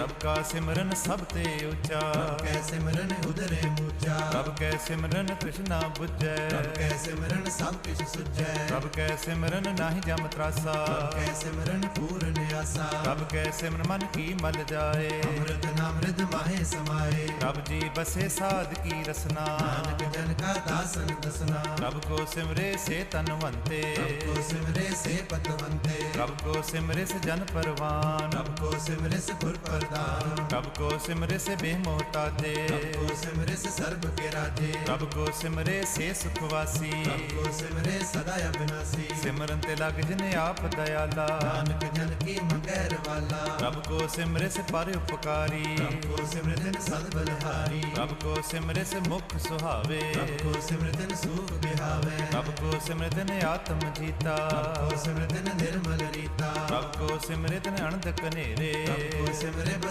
ਪ੍ਰਭ ਕਾ ਸਿਮਰਨ ਸਭ ਤੇ ਉੱਚਾ। ਕੈ ਸਿਮਰਨ ਉਦਰੇ ਮੂਚਾ ਪ੍ਰਭ ਕੈ ਸਿਮਰਨ ਤ੍ਰਿਸ਼ਨਾ ਬੁਝੈ। ਕੈ ਸਿਮਰਨ ਸਭ ਕਿਛ ਸੁਝੈ। ਪ੍ਰਭ ਕੈ ਸਿਮਰਨ ਨਾਹੀ ਜਮ ਤਰਾਸਾ। ਕੈ ਸਿਮਰਨ ਪੂਰਨ ਆਸਾ ਪ੍ਰਭ ਕੈ ਸਿਮਰਨ ਮਨ ਕੀ ਮਲ ਜਾਏ। ਅੰਮ੍ਰਿਤ ਨਾਮ ਰਿਦ ਮਾਹੇ ਸਮਾਏ। ਪ੍ਰਭ ਜੀ ਬਸੇ ਸਾਧ ਕੀ ਰਸਨਾ। ਨਾਨਕ ਜਨ ਕਾ ਦਸਨਾ ਪ੍ਰਭ ਕੋ ਸਿਮਰੇ ਸੇ ਤਨਵੰਤੇ ਕੋ ਸਿਮਰੇ ਸੇ ਪਤਵੰਤੇ ਪ੍ਰਭ ਕੋ ਸਿਮਰੇ ਸੇ ਜਨ ਪਰਵਾਨ। ਪ੍ਰਭ ਕੋ ਸਿਮਰੇ ਸੇ ਗੁਰ ਪ੍ਰਦਾਨ ਪ੍ਰਭ ਕੋ ਸਿਮਰੇ ਸੇ ਬੇਮੋਤਾਜੇ ਪ੍ਰਭ ਕੋ ਸਿਮਰੇ ਸੇ ਸਰਬ ਕੇ ਰਾਜੇ। ਪ੍ਰਭ ਕੋ ਸਿਮਰੇ ਸੇ ਸੁਖ ਵਾਸੀ ਪ੍ਰਭ ਕੋ ਸਿਮਰੇ ਸਦਾ ਅਬਿਨਾਸੀ। ਸਿਮਰਨ ਤੇ ਲਗ ਜਿਨ ਆਪ ਦਇਆਲਾ। ਨਾਨਕ ਜਨ ਕੀ ਮੰਗੈਰ ਵਾਲਾ। ਪ੍ਰਭ ਕੋ ਸਿਮਰੇ ਸੇ ਪਰ ਉਪਕਾਰੀ। ਪ੍ਰਭ ਕੋ ਸਿਮਰਤਨ ਸਦ ਬਲਹਾਰੀ। ਪ੍ਰਭ ਕੋ ਸਿਮਰੇ ਸੇ ਮੁਖ ਸੁਹਾਵੇ। ਪ੍ਰਭ ਕੋ ਸਿਮਰਤਨ ਸੂਖ ਬਿਹਾਵੇ। ਪ੍ਰਭ ਕੋ ਸਿਮਰਤਨ ਆਤਮ ਜੀਤਾ। ਕੋ ਸਿਮਰਤਨ ਨਿਰਮਲ ਰੀਤਾ। ਪ੍ਰਭ ਕੋ ਸਿਮਰਤਨ ਅਨੰਦ ਕਨੇਰੇ ਪ੍ਰਭ ਕੋ ਸਿਮਰੇ